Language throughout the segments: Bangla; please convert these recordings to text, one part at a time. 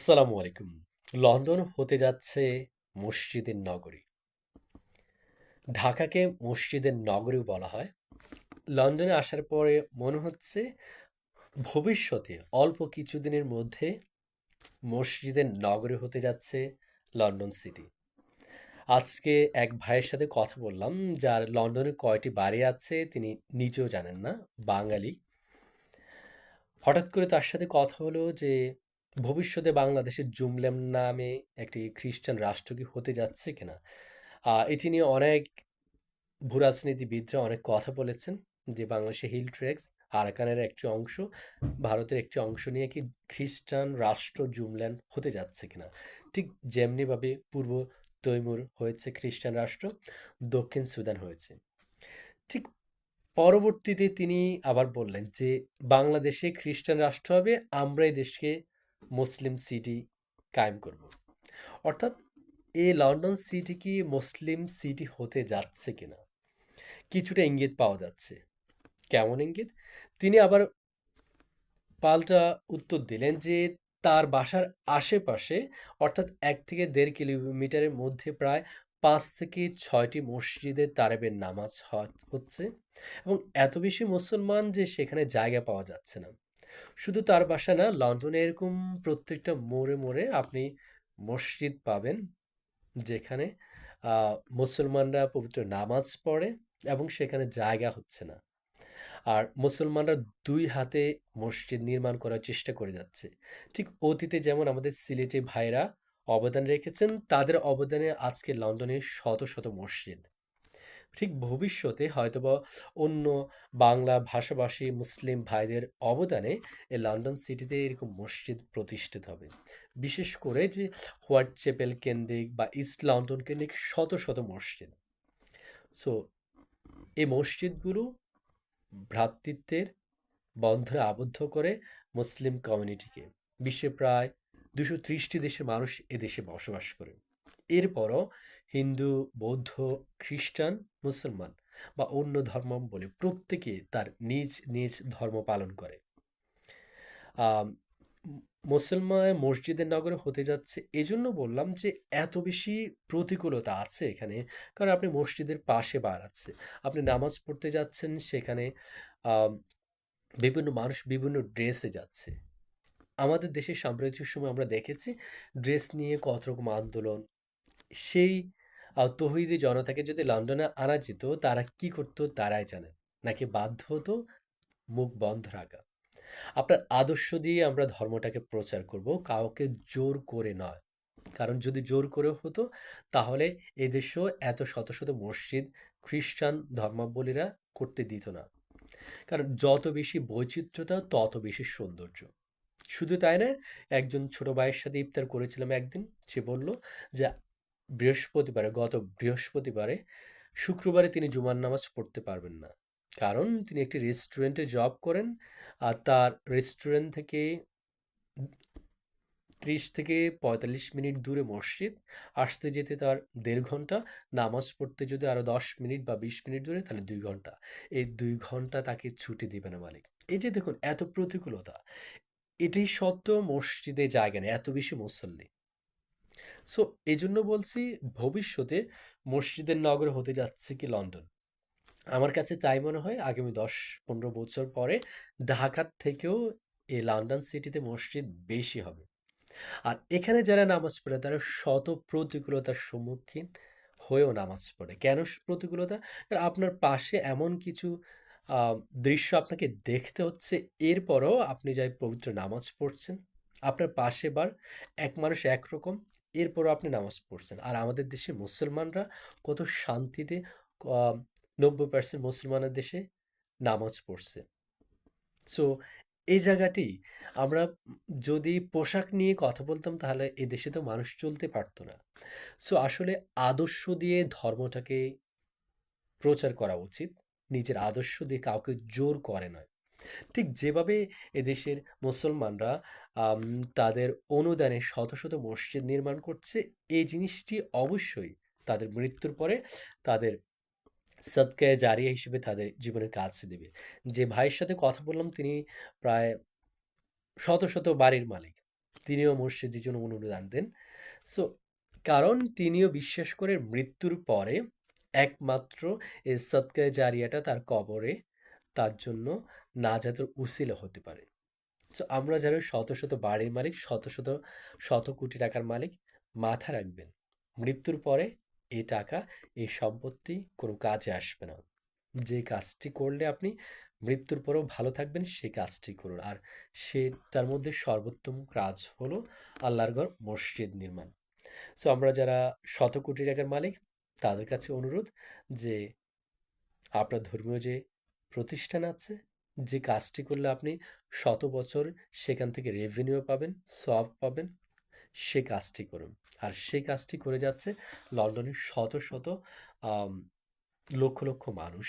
আসসালামু আলাইকুম। লন্ডন হতে যাচ্ছে মসজিদের নগরী। ঢাকাকে মসজিদের নগরীও বলা হয়। লন্ডনে আসার পরে মনে হচ্ছে ভবিষ্যতে অল্প কিছুদিনের মধ্যে মসজিদের নগরী হতে যাচ্ছে লন্ডন সিটি। আজকে এক ভাইয়ের সাথে কথা বললাম, যার লন্ডনে কয়টি বাড়ি আছে তিনি নিজেও জানেন না, বাঙালি। হঠাৎ করে তার সাথে কথা হলো যে, ভবিষ্যতে বাংলাদেশের জুমল্যাম নামে একটি খ্রিস্টান রাষ্ট্র কি হতে যাচ্ছে কিনা? এটি নিয়ে অনেক ভূরাজনীতিবিদরা অনেক কথা বলেছেন যে, বাংলাদেশের হিল ট্রেক্স, আরাকানের একটি অংশ, ভারতের একটি অংশ নিয়ে কি খ্রিস্টান রাষ্ট্র জুমল্যান্ড হতে যাচ্ছে কিনা? ঠিক যেমনিভাবে পূর্ব তৈমুর হয়েছে খ্রিস্টান রাষ্ট্র, দক্ষিণ সুদান হয়েছে। ঠিক পরবর্তীতে তিনি আবার বললেন যে, বাংলাদেশে খ্রিস্টান রাষ্ট্র হবে, আমরা এই দেশকে মুসলিম সিটি কায়েম করব। অর্থাৎ এই লন্ডন সিটি কি মুসলিম সিটি হতে যাচ্ছে কিনা? কিছুটা ইঙ্গিত পাওয়া যাচ্ছে। কেমন ইঙ্গিত? তিনি আবার পাল্টা উত্তর দিলেন যে, তার বাসার আশেপাশে অর্থাৎ এক থেকে দেড় কিলোমিটারের মধ্যে প্রায় পাঁচ থেকে ৬ টি মসজিদে তারাবির নামাজ হচ্ছে এবং এত বেশি মুসলমান যে সেখানে জায়গা পাওয়া যাচ্ছে না। শুধু তার বাসা না, লন্ডনে এরকম প্রত্যেকটা মোড়ে, মোড়ে আপনি মসজিদ পাবেন, যেখানে মুসলমানরা পবিত্র নামাজ পড়ে এবং সেখানে জায়গা হচ্ছে না। আর মুসলমানরা দুই হাতে মসজিদ নির্মাণ করার চেষ্টা করে যাচ্ছে। ঠিক অতীতে যেমন আমাদের সিলেটি ভাইরা অবদান রেখেছেন, তাদের অবদানে আজকে লন্ডনে শত, শত মসজিদ। ঠিক ভবিষ্যতে হয়তোবা অন্য বাংলা ভাষাভাষী মুসলিম ভাইদের অবদানে এই লন্ডন সিটিতে এরকম মসজিদ প্রতিষ্ঠিত হবে। বিশেষ করে যে হোয়াইট চ্যাপেল কেন্দ্রিক বা ইস্ট লন্ডন কেন্দ্রিক শত, শত মসজিদ। সো এই মসজিদগুলো ভ্রাতৃত্বের বন্ধনে আবদ্ধ করে মুসলিম কমিউনিটিকে। বিশ্বে প্রায় দুশো ত্রিশটি দেশের মানুষ এদেশে বসবাস করে। এরপরও হিন্দু, বৌদ্ধ, খ্রিস্টান, মুসলমান বা অন্য ধর্মাবলম্বী প্রত্যেকে তার নিজ, নিজ ধর্ম পালন করে। মুসলমান মসজিদের নগরে হতে যাচ্ছে এজন্য বললাম যে, এত বেশি প্রতিকূলতা আছে এখানে। কারণ আপনি মসজিদের পাশে বার আছে। আপনি নামাজ পড়তে যাচ্ছেন সেখানে বিভিন্ন মানুষ বিভিন্ন ড্রেসে যাচ্ছে। আমাদের দেশের সাম্প্রতিক সময় আমরা দেখেছি ড্রেস নিয়ে কত রকম আন্দোলন। সেই তৌহিদি জনতাকে যদি লন্ডনে আনা যেত, তারা কি করত তারাই জানেন। নাকি বাধ্য হতো মুখ বন্ধ রাখা। আপনার আদর্শ দিয়ে আমরা ধর্মটাকে প্রচার করব, কাউকে জোর করে নয়। কারণ যদি জোর করে হতো, তাহলে এদেশেও এত শত, শত মসজিদ খ্রিস্টান ধর্মাবলীরা করতে দিত না। কারণ যত বেশি বৈচিত্র্যতা, তত বেশি সৌন্দর্য। শুধু তাই না, একজন ছোট ভাইয়ের সাথে ইফতার করেছিলাম একদিন। সে বলল যে, বৃহস্পতিবারে, গত বৃহস্পতিবারে, শুক্রবারে তিনি জুমার নামাজ পড়তে পারবেন না। কারণ তিনি একটি রেস্টুরেন্টে জব করেন। আর তার রেস্টুরেন্ট থেকে ৩০ থেকে ৪৫ মিনিট দূরে মসজিদ। আসতে যেতে তার দেড় ঘণ্টা। নামাজ পড়তে যদি আরও দশ মিনিট বা ২০ মিনিট দূরে, তাহলে দুই ঘণ্টা। এই দুই ঘণ্টা তাকে ছুটি দিবে না মালিক। এই যে দেখুন এত প্রতিকূলতা। এটি সত্ত্বেও মসজিদে জায়গা নেই, এত বেশি মুসল্লি। সো এজন্য বলছি ভবিষ্যতে মসজিদের নগর হতে যাচ্ছে কি লন্ডন। আমার কাছে তাই মনে হয় আগামী দশ পনেরো বছর পরে ঢাকার থেকেও এই লন্ডন সিটিতে মসজিদ বেশি হবে। আর এখানে যারা নামাজ পড়ে তারা শত প্রতিকূলতার সম্মুখীন হয়েও নামাজ পড়ে। কেন প্রতিকূলতা? আপনার পাশে এমন কিছু দৃশ্য আপনাকে দেখতে হচ্ছে, এরপরও আপনি যাই পবিত্র নামাজ পড়ছেন। আপনার পাশে বার এক মানুষ একরকম, এরপরও আপনি নামাজ পড়ছেন। আর আমাদের দেশে মুসলমানরা কত শান্তিতে নব্বই পার্সেন্ট মুসলমানের দেশে নামাজ পড়ছে। সো এই জায়গাটি আমরা যদি পোশাক নিয়ে কথা বলতাম, তাহলে এ দেশে তো মানুষ চলতে পারত না। সো আসলে আদর্শ দিয়ে ধর্মটাকে প্রচার করা উচিত। নিজের আদর্শ দিয়ে কাউকে জোর করে নয়। ঠিক যেভাবে এদেশের মুসলমানরা তাদের অনুদানে শত, শত মসজিদ নির্মাণ করছে, এই জিনিসটি অবশ্যই তাদের মৃত্যুর পরে তাদের সদকায়ে জারিয়া হিসেবে তাদের জীবনে কাজে দেবে। যে ভাইয়ের সাথে কথা বললাম তিনি প্রায় শত, শত বাড়ির মালিক। তিনিও মসজিদের জন্য অনুদান দেন সো কারণ তিনিও বিশ্বাস করে মৃত্যুর পরে একমাত্র এই সৎকায়ে জারিয়াটা তার কবরে তার জন্য নাজাতের উসিলা হতে পারে। সো আমরা যারা শত শত বাড়ির মালিক, শত শত শত কোটি টাকার মালিক, মাথা রাখবেন। মৃত্যুর পরে এই টাকা, এই সম্পত্তি কোনো কাজে আসবে না। যে কাজটি করলে আপনি মৃত্যুর পরেও ভালো থাকবেন সেই কাজটি করুন। আর সেটার মধ্যে সর্বোত্তম কাজ হলো আল্লাহর ঘর, মসজিদ নির্মাণ। সো আমরা যারা শত কোটি টাকার মালিক, তাদের কাছে অনুরোধ যে, আপনার ধর্মীয় যে প্রতিষ্ঠান আছে যে কাজটি করলে আপনি শত বছর সেখান থেকে রেভিনিউ পাবেন, সব পাবেন, সে কাজটি করুন। আর সে কাজটি করে যাচ্ছে লন্ডনের শত শত লক্ষ লক্ষ মানুষ।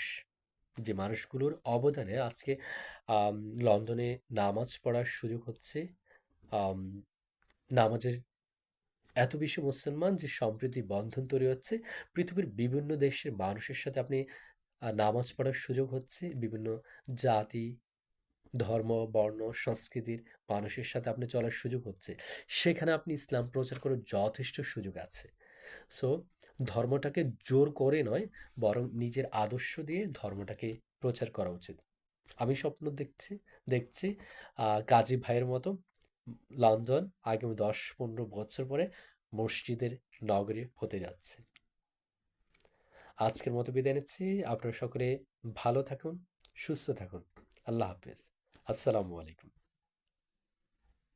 যে মানুষগুলোর অবদানে আজকে লন্ডনে নামাজ পড়ার সুযোগ হচ্ছে। নামাজের এত বেশি মুসলমান যে সম্প্রীতি বন্ধন তৈরি হচ্ছে। পৃথিবীর বিভিন্ন দেশের মানুষের সাথে আপনি নামাজ পড়ার সুযোগ হচ্ছে। বিভিন্ন জাতি, ধর্ম, বর্ণ, সংস্কৃতির মানুষের সাথে আপনি চলার সুযোগ হচ্ছে। সেখানে আপনি ইসলাম প্রচার করার যথেষ্ট সুযোগ আছে। সো, ধর্মটাকে জোর করে নয়, বরং নিজের আদর্শ দিয়ে ধর্মটাকে প্রচার করা উচিত। আমি স্বপ্ন দেখছি দেখছি কাজী ভাইয়ের মতো লন্ডন আগামী দশ পনেরো বছর পরে মসজিদের নগরী হতে যাচ্ছে। আজকের মতো বিদায় নিচ্ছি। আপনারা সকলে ভালো থাকুন সুস্থ থাকুন। আল্লাহ হাফেজ। আসসালামু আলাইকুম।